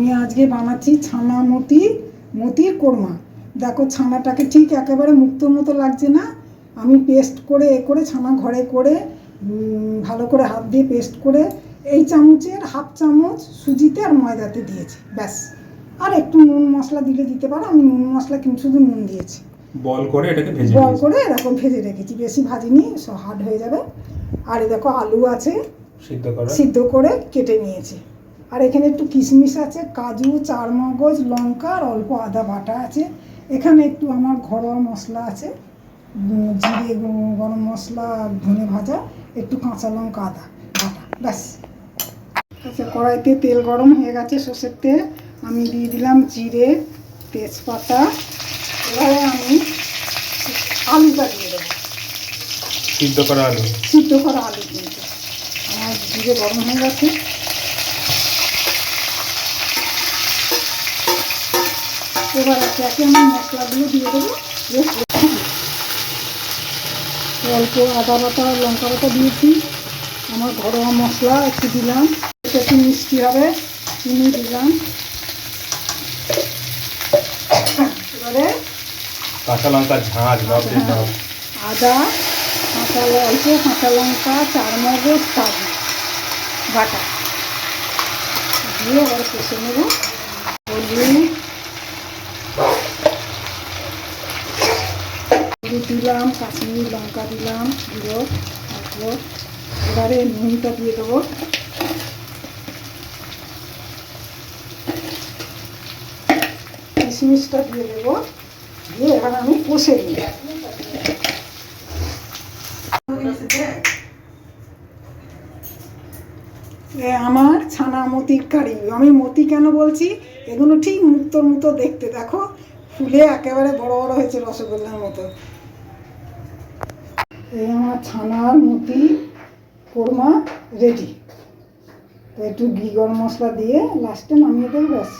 আমি আজকে বানাচ্ছি ছানা মতি মতির কোরমা। দেখো ছানাটাকে ঠিক একেবারে মুক্তোর মতো লাগছে না। আমি পেস্ট করে এ করে ছানা ঘরে করে ভালো করে হাত দিয়ে পেস্ট করে এই চামচের হাফ চামচ সুজিতে আর ময়দাতে দিয়েছি ব্যাস। আর একটু নুন মশলা দিলে দিতে পারো আমি নুন মশলা কিন্তু শুধু নুন দিয়েছি। বল করে এটাকে ভেজে বল করে এরকম ভেজে রেখেছি বেশি ভাজিনি সব হার্ড হয়ে যাবে। আর দেখো আলু আছে সিদ্ধ করা। সিদ্ধ করে কেটে নিয়েছি। আর এখানে একটু কিশমিশ আছে কাজু চারমগজ লঙ্কা আর অল্প আদা বাটা আছে। এখানে একটু আমার ঘরোয়া মশলা আছে জিরে গরম মশলা আর ধনে ভাজা একটু কাঁচা লঙ্কা আদা বাটা ব্যাস। আচ্ছা কড়াইতে তেল গরম হয়ে গেছে সর্ষের তেল। আমি দিয়ে দিলাম জিরে তেজপাতা। এবারে আমি আলুটা দিয়ে দেবো। সিদ্ধ করা আলু। সিদ্ধ করা আলু কিন্তু। আমার জিরে গরম হয়ে গেছে। এবার একে একে আমি মশলাগুলো দিয়ে দেবো অল্প আদা বাটা লঙ্কা বাটা দিয়েছি আমার ঘরোয়া মশলা একটু দিলাম এটা একটু মিষ্টি হবে চিনি দিলাম এবারে কাঁচা লঙ্কা ঝাঁঝ হ্যাঁ, আদা কাঁচা অল্প কাঁচা লঙ্কা চারমগজ কাজু বাটা। দিয়ে আবার কষে নেব। হলুদ হলুদ দিলাম, কাশ্মীরি লঙ্কা দিলাম, গুঁড়ো তারপর এবারে নুনটা দিয়ে দেবো। কিশমিশটা দিয়ে দেবো। দিয়ে এবার আমি কষে নিই আমার ছানা মতির কারি আমি মতি কেন বলছি? এগুলো ঠিক মুক্তোর মতো দেখতে। দেখো, ফুলে একেবারে বড় বড় হয়েছে রসগোল্লার মতো। এই আমার ছানার মুতি, কোরমা রেডি তো একটু ঘি গরম মশলা দিয়ে লাস্টে নামিয়ে দেবো, ব্যাস।